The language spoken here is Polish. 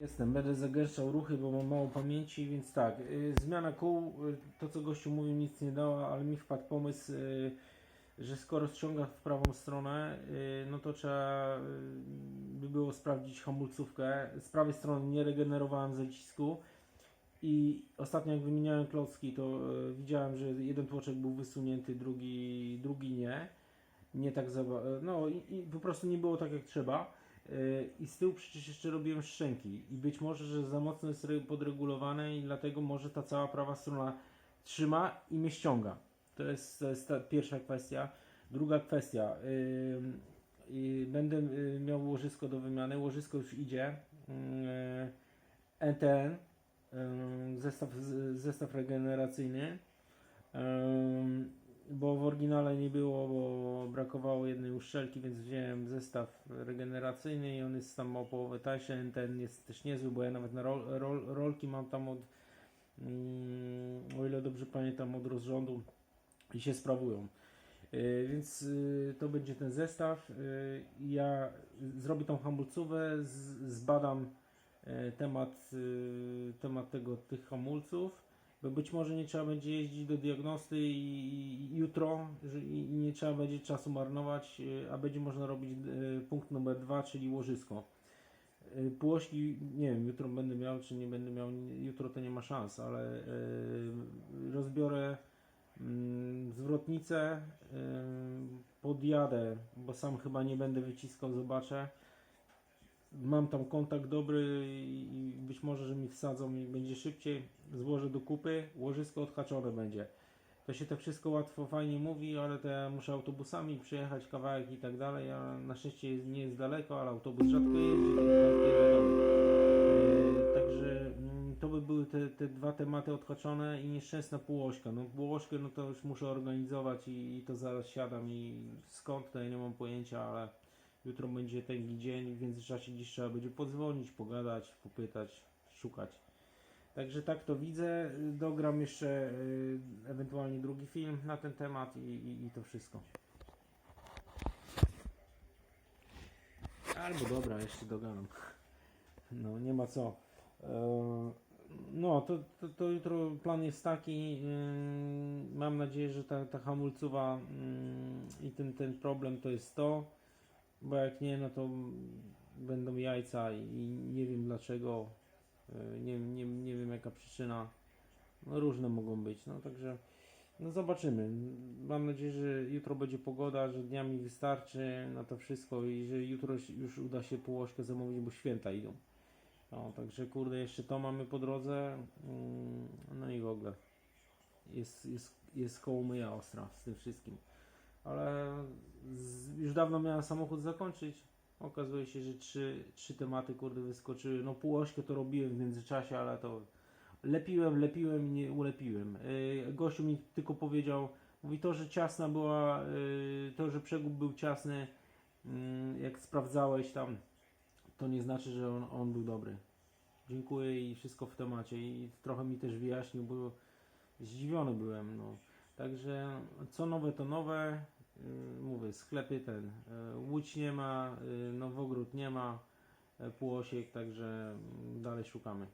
Jestem, będę zagęszczał ruchy, bo mam mało pamięci, więc tak, y, zmiana kół, y, to co gościu mówił nic nie dała, ale mi wpadł pomysł, y, że skoro ściąga w prawą stronę, y, no to trzeba y, by było sprawdzić hamulcówkę. Z prawej strony nie regenerowałem zacisku i ostatnio jak wymieniałem klocki, to y, widziałem, że jeden tłoczek był wysunięty, drugi, drugi nie. Nie tak za, no i, i po prostu nie było tak jak trzeba. I z tyłu przecież jeszcze robiłem szczęki i być może, że za mocno jest re- podregulowane i dlatego może ta cała prawa strona trzyma i mnie ściąga. To jest, to jest ta pierwsza kwestia. Druga kwestia. Będę yy, miał łożysko do wymiany. Łożysko już idzie. NTN. Yy, zestaw, zestaw regeneracyjny. Bo w oryginale nie było, bo brakowało jednej uszczelki, więc wziąłem zestaw regeneracyjny i on jest tam o połowę tańszy. Ten jest też niezły, bo ja nawet na rol, rol, rolki mam tam od, mm, o ile dobrze pamiętam, od rozrządu i się sprawują. Yy, Więc yy, to będzie ten zestaw. Yy, Ja zrobię tą hamulcówę, z- zbadam temat, temat tego, tych hamulców bo być może nie trzeba będzie jeździć do diagnosty i, jutro i, nie trzeba będzie czasu marnować, y, a będzie można robić y, punkt numer dwa, czyli łożysko. Y, Półośki, nie wiem, jutro będę miał, czy nie będę miał, jutro to nie ma szans, ale rozbiorę mm, zwrotnicę, podjadę, bo sam chyba nie będę wyciskał, zobaczę. Mam tam kontakt dobry i być może, że mi wsadzą i będzie szybciej. Złożę do kupy, łożysko odhaczone będzie. To się tak wszystko łatwo, fajnie mówi, ale to ja muszę autobusami przyjechać kawałek i tak dalej. A na szczęście jest, nie jest daleko, ale autobus rzadko jeździ. E, Także mm, to by były te, te dwa tematy odhaczone i nieszczęsna półośka. No półośkę no to już muszę organizować i, i to zaraz siadam i skąd to ja nie mam pojęcia, ale jutro będzie ten dzień, w międzyczasie dziś trzeba będzie podzwonić, pogadać, popytać, szukać. Także tak to widzę. Dogram jeszcze y, ewentualnie drugi film na ten temat i, i, i to wszystko. Albo dobra, jeszcze dogadam. No, nie ma co. E, No, to, to, to jutro plan jest taki. ym, Mam nadzieję, że ta, ta hamulcowa ym, i ten, ten problem to jest to. Bo jak nie, no to będą jajca i nie wiem dlaczego. e, Nie, nie, nie wiem jaka przyczyna. No różne mogą być. No także no zobaczymy. Mam nadzieję, że jutro będzie pogoda, że dnia mi wystarczy na to wszystko i że jutro już uda się półośkę zamówić, bo święta idą. No, także kurde, jeszcze to mamy po drodze. Mm, No i w ogóle. Jest, jest, jest koło myja ostra z tym wszystkim. Ale z, już dawno miałem samochód zakończyć. Okazuje się, że trzy, trzy tematy kurde wyskoczyły. No półośkę to robiłem w międzyczasie, ale to lepiłem, lepiłem i nie ulepiłem. Yy, gościu mi tylko powiedział, mówi to, że ciasna była, yy, to, że przegub był ciasny, yy, jak sprawdzałeś tam, to nie znaczy, że on, on był dobry. Dziękuję i wszystko w temacie i trochę mi też wyjaśnił, bo zdziwiony byłem. No. Także co nowe to nowe. Yy, Mówię, sklepy ten. yy, Łódź nie ma, yy, Nowogród nie ma, Półosiek, także mm, dalej szukamy.